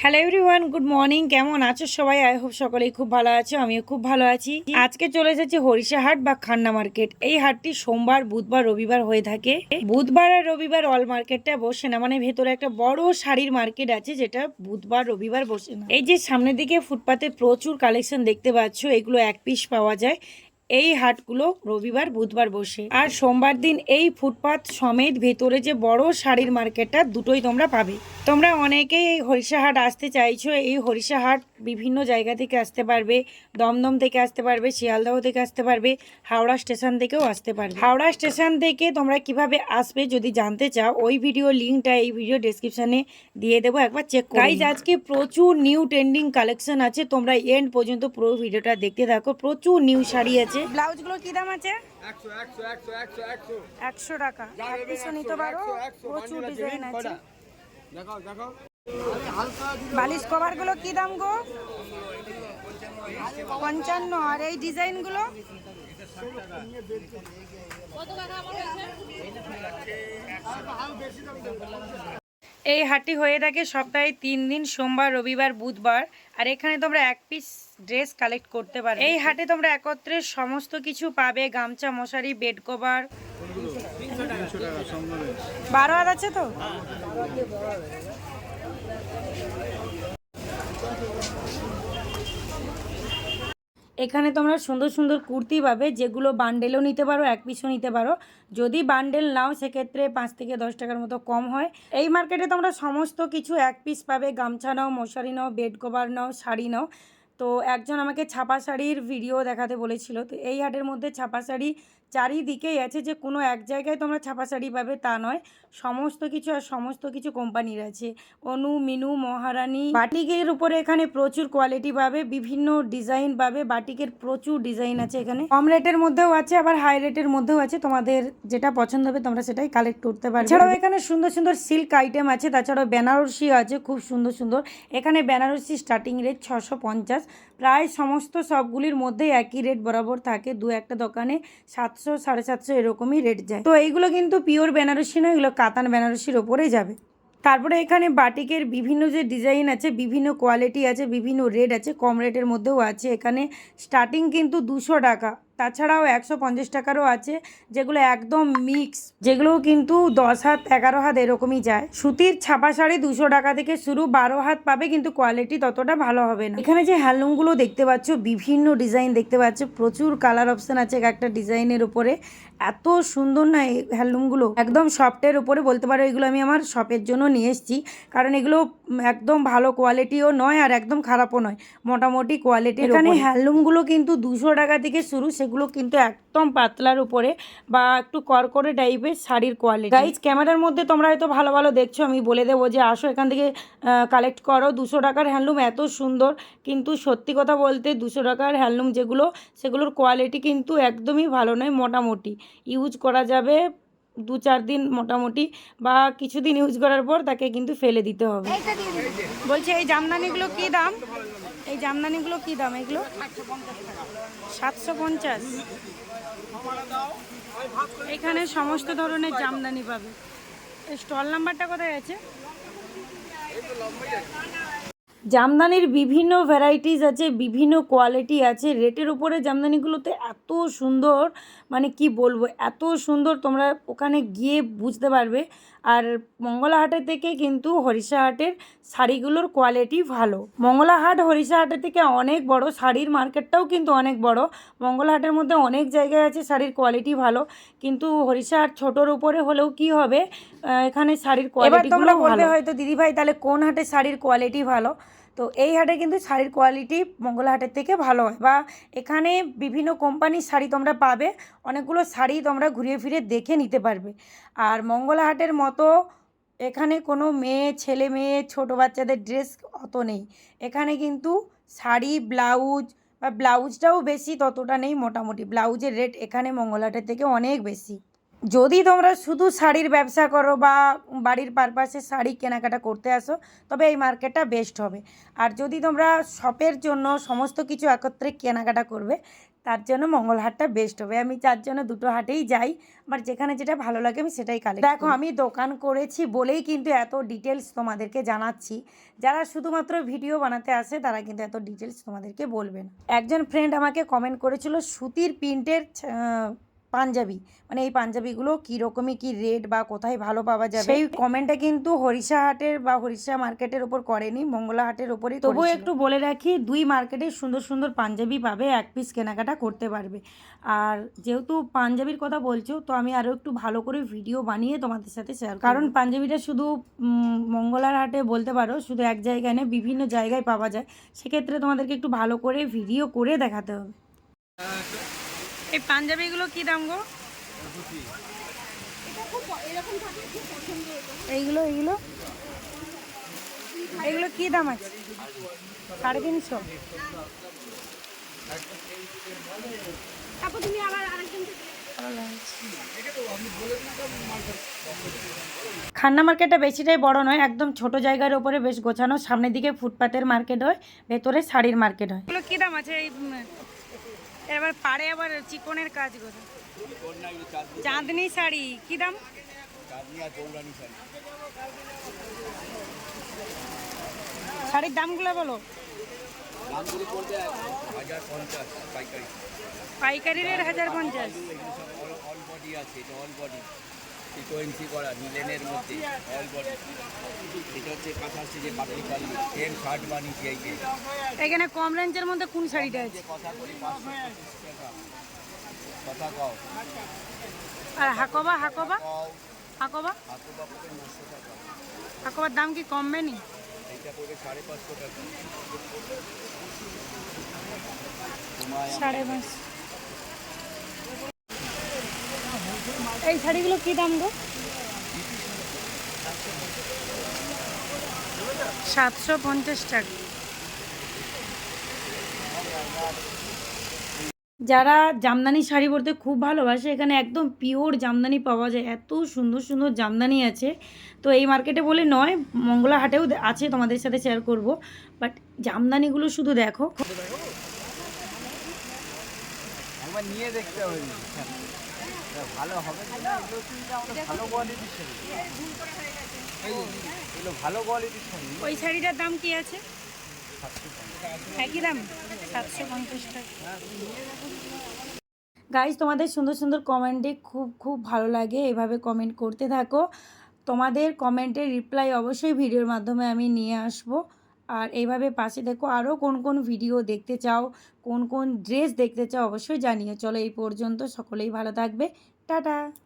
Hello everyone good morning কেমন আছো সবাই? আই হোপ সকলেই খুব ভালো আছো, আমিও খুব ভালো আছি। আজকে চলে এসেছে হরিষা হাট বা খান্না মার্কেট এই হাটটি সোমবার, বুধবার, রবিবার হয়ে থাকে। বুধবার আর রবিবার অল মার্কেটটা বসে না মানে ভেতরে একটা বড় শাড়ির মার্কেট আছে যেটা বুধবার, রবিবার বসে না। এই যে সামনের দিকে ফুটপাতে প্রচুর কালেকশন দেখতে পাচ্ছ, এগুলো এক পিস পাওয়া যায়। এই হাটগুলো রবিবার, বুধবার বসে। আর সোমবার দিন এই ফুটপাত সমেত ভেতরে যে বড় শাড়ির মার্কেটটা, দুটোই তোমরা পাবে। তোমরা অনেকেই এই হরিষা হাট আসতে চাইছো, এই হরিষা হাট বিভিন্ন জায়গা থেকে আসতে পারবে দমদম থেকে আসতে পারবে শিয়ালদহ থেকে আসতে পারবে হাওড়া স্টেশন থেকেও আসতে পারবে। হাওড়া স্টেশন থেকে তোমরা কীভাবে আসবে যদি জানতে চাও ওই ভিডিও লিঙ্কটা এই ভিডিও ডেসক্রিপশনে দিয়ে দেবো একবার চেক গাইজ আজকে প্রচুর নিউ ট্রেন্ডিং কালেকশন আছে তোমরা এন্ড পর্যন্ত পুরো ভিডিওটা দেখতে থাকো প্রচুর নিউ শাড়ি আছে। ব্লাউজগুলো কী দাম আছে? একশো টাকা। এক নিতে পারো প্রচুর ডিজাইন আছে। দেখাও দেখাও। বালিশ কভারগুলো কি দাম গো? পঞ্চান্ন। আর এই ডিজাইনগুলো? এই হাটটি হয়ে থাকে সপ্তাহে তিন দিন, সোমবার, রবিবার, বুধবার। আর এখানে তোমরা এক পিস ড্রেস কালেক্ট করতে পারো এই হাটে তোমরা একত্রে সমস্ত কিছু পাবে। গামছা, মশারি বেড কভার বারো হাত আছে তো? এখানে তোমরা সুন্দর সুন্দর কুর্তি পাবে, যেগুলো বান্ডেলও নিতে পারো, এক পিছু নিতে পারো। যদি বান্ডেল নাও, সেক্ষেত্রে পাঁচ থেকে দশ টাকার মতো কম হয়। এই মার্কেটে তোমরা সমস্ত কিছু এক পিস পাবে। গামছা নাও, মশারি নাও বেড কভার নাও, শাড়ি নাও। তো একজন আমাকে ছাপা শাড়ির ভিডিও দেখাতে বলেছিল। তো এই হাটের মধ্যে ছাপা শাড়ি চারিদিকেই আছে যে কোনো এক জায়গায় তোমরা ছাপা শাড়ি পাবে তা নয়। সমস্ত কিছু আর সমস্ত কিছু কোম্পানির আছে। অনু, মিনু, মহারানী, বাটিকের উপরে এখানে প্রচুর কোয়ালিটি পাবে, বিভিন্ন ডিজাইন পাবে, বাটিকের প্রচুর ডিজাইন আছে এখানে। কম রেটের মধ্যেও আছে, আবার হাই রেটের মধ্যেও আছে। তোমাদের যেটা পছন্দ হবে তোমরা সেটাই কালেক্ট করতে পারবে। এছাড়াও এখানে সুন্দর সুন্দর সিল্ক আইটেম আছে, তাছাড়াও বেনারসি আছে, খুব সুন্দর সুন্দর। এখানে বেনারসি স্টার্টিং রেট ছশো পঞ্চাশ প্রায় সমস্ত সবগুলির মধ্যেই একই রেট বরাবর থাকে। দু একটা দোকানে সাতশো, সাড়ে সাতশো এরকমই রেট যায়। তো এইগুলো কিন্তু পিওর বেনারসি নয়, এগুলো কাতান বেনারসির ওপরে যাবে। তারপরে এখানে বাটিকের বিভিন্ন যে ডিজাইন আছে, বিভিন্ন কোয়ালিটি আছে, বিভিন্ন রেট আছে, কম রেটের মধ্যেও আছে। এখানে স্টার্টিং কিন্তু দুশো টাকা। তাছাড়াও একশো পঞ্চাশ টাকারও আছে যেগুলো একদম মিক্স যেগুলো কিন্তু দশ হাত এগারো হাত এরকমই যায়। সুতির ছাপা শাড়ি দুশো টাকা থেকে শুরু বারো হাত পাবে কিন্তু কোয়ালিটি ততটা ভালো হবে না। এখানে যে হ্যান্ডলুমগুলো দেখতে পাচ্ছ বিভিন্ন ডিজাইন দেখতে পাচ্ছ প্রচুর কালার অপশান আছে এক একটা ডিজাইনের উপরে। এত সুন্দর না এই হ্যান্ডলুমগুলো? একদম সফটের উপরে বলতে পারো এগুলো আমি আমার শপের জন্য নিয়ে এসেছি। কারণ এগুলো একদম ভালো কোয়ালিটিও নয় আর একদম খারাপও নয়। মোটামুটি কোয়ালিটি এখানে হ্যান্ডলুমগুলো কিন্তু দুশো টাকা থেকে শুরু সেগুলো কিন্তু একদম পাতলার উপরে বা একটু করকরে টাইপের শাড়ির কোয়ালিটি গাইজ ক্যামেরার মধ্যে তোমরা হয়তো ভালো ভালো দেখছ, আমি বলে দেবো যে আসো এখান থেকে কালেক্ট করো। দুশো টাকার হ্যান্ডলুম এত সুন্দর, কিন্তু সত্যি কথা বলতে দুশো টাকার হ্যান্ডলুম যেগুলো, সেগুলোর কোয়ালিটি কিন্তু একদমই ভালো নয়, মোটামুটি। ইউজ করা যাবে দু চার দিন মোটামুটি, বা কিছুদিন ইউজ করার পর তাকে কিন্তু ফেলে দিতে হবে। বলছি, এই জামদানিগুলো কি দাম? এই জামদানিগুলো কি দাম এগুলো? সাতশো পঞ্চাশ। এখানে সমস্ত ধরনের জামদানি পাবে। স্টল নাম্বারটা কোথায় আছে? জামদানির বিভিন্ন ভ্যারাইটিস আছে, বিভিন্ন কোয়ালিটি আছে। রেটের উপরে জামদানিগুলোতে এত সুন্দর মানে কি বলব, এত সুন্দর তোমরা ওখানে গিয়ে বুঝতে পারবে। আর মঙ্গলাহাটের থেকে কিন্তু হরিষাহাটের শাড়িগুলোর কোয়ালিটি ভালো। মঙ্গলাহাট হরিষাহাটের হরিষা হাটের থেকে অনেক বড় শাড়ির মার্কেটটাও কিন্তু অনেক বড়। মঙ্গলাহাটের মধ্যে অনেক জায়গায় আছে শাড়ির কোয়ালিটি ভালো। কিন্তু হরিষাহাট ছোটোর উপরে হলেও কি হবে? এখানে শাড়ির কোয়ালিটি ভালো। হয়তো দিদিভাই তাহলে কোন হাটে শাড়ির কোয়ালিটি ভালো? তো এই হাটে কিন্তু শাড়ির কোয়ালিটি মঙ্গলা হাটের থেকে ভালো হয় বা এখানে বিভিন্ন কোম্পানির শাড়ি তোমরা পাবে, অনেকগুলো শাড়ি তোমরা ঘুরিয়ে ফিরে দেখে নিতে পারবে। আর মঙ্গলা হাটের মতো এখানে কোনো মেয়ে, ছেলে মেয়ে, ছোট বাচ্চাদের ড্রেস অত নেই। এখানে কিন্তু শাড়ি ব্লাউজ বা ব্লাউজটাও বেশি, ততটা নেই মোটামুটি। ব্লাউজের রেট এখানে মঙ্গলহাটের থেকে অনেক বেশি। যদি তোমরা শুধু শাড়ির ব্যবসা করো বা বাড়ির পারপাসে শাড়ি কেনাকাটা করতে আসো তবে এই মার্কেটটা বেস্ট হবে। আর যদি তোমরা শপের জন্য সমস্ত কিছু একত্রে কেনাকাটা করবে তার জন্য মঙ্গলহাটটা বেস্ট হবে। আমি তার জন্য দুটো হাটেই যাই আমার যেখানে যেটা ভালো লাগে আমি সেটাই কালেক্ট দেখো আমি দোকান করেছি বলেই কিন্তু এত ডিটেলস তোমাদেরকে জানাচ্ছি। যারা শুধুমাত্র ভিডিও বানাতে আসে তারা কিন্তু এত ডিটেলস তোমাদেরকে বলবেন একজন ফ্রেন্ড আমাকে কমেন্ট করেছিল সুতির প্রিন্টের পাঞ্জাবি। মানে এই পাঞ্জাবিগুলো কীরকমই কি রেট বা কোথায় ভালো পাওয়া যাবে? সেই কমেন্টটা কিন্তু হরিষা হাটের বা হরিষা মার্কেটের ওপর করেনি মঙ্গলা হাটের ওপরই তবুও একটু বলে রাখি দুই মার্কেটে সুন্দর সুন্দর পাঞ্জাবি পাবে এক পিস কেনাকাটা করতে পারবে। আর যেহেতু পাঞ্জাবির কথা বলছো তো আমি আরও একটু ভালো করে ভিডিও বানিয়ে তোমাদের সাথে শেয়ার কারণ পাঞ্জাবিটা শুধু মঙ্গলার হাটে বলতে পারো শুধু এক জায়গায় নয় বিভিন্ন জায়গায় পাওয়া যায়। সেক্ষেত্রে তোমাদেরকে একটু ভালো করে ভিডিও করে দেখাতে হবে। এই পাঞ্জাবিগুলো কি দাম গো? এইগুলো এইগুলো? এইগুলো কি দাম আছে? সাড়ে তিনশো? খান্না মার্কেটটা বেশিটাই বড় নয়, একদম ছোট জায়গার উপরে বেশ গোছানো, সামনের দিকে ফুটপাতের মার্কেট হয়, ভেতরে শাড়ির মার্কেট হয়। এগুলো কি দাম আছে এই এবার পাড়ে আবার চিকনের কাজ করে। চাঁদনি শাড়ি, কি দাম? শাড়ির দামগুলো বলো। পাইকারি রেট হাজার পঞ্চাশ। বডি সিকোয়েন্সি করা নিলেনের মধ্যে অল বডি এটা হচ্ছে যে পাপড়ি কালি সেম শার্ট বানিয়েছি এই যে এখানে কম রেঞ্জের মধ্যে কোন শাড়িটা আছে? কথা বলি পাঁচশো পঁচিশ টাকা। কথা কও। আর হাকোবা হাকোবা? হাকোবা? হাকোবার দাম কি কমবে নি? পড়বে সাড়ে পাঁচশো টাকা। সাড়ে পাঁচ এই শাড়িগুলো কি দাম গো? সাতশো পঞ্চাশ টাকা। যারা জামদানি শাড়ি পরতে খুব ভালোবাসে এখানে একদম পিওর জামদানি পাওয়া যায়। এত সুন্দর সুন্দর জামদানি আছে। তো এই মার্কেটে বলে নয় মঙ্গলা হাটেও আছে তোমাদের সাথে শেয়ার করব। বাট জামদানিগুলো শুধু দেখো। নিয়ে দেখতে হবে। ভালো হবে কি এগুলো কিন্তু আমাদের ভালো কোয়ালিটির শাড়ি। এগুলো ভালো কোয়ালিটির শাড়ি। ওই শাড়িটার দাম কি আছে? একই দাম? সাতশো পঞ্চাশ টাকা। গাইজ তোমাদের সুন্দর সুন্দর কমেন্টে খুব খুব ভালো লাগে। এভাবে কমেন্ট করতে থাকো। তোমাদের কমেন্টের রিপ্লাই অবশ্যই ভিডিওর মাধ্যমে আমি নিয়ে আসব। আর এইভাবে পাশে দেখো আরও কোন কোন ভিডিও দেখতে চাও, কোন কোন ড্রেস দেখতে চাও অবশ্যই জানিও। চলো এই পর্যন্ত সকলেই ভালো থাকবে। টাটা!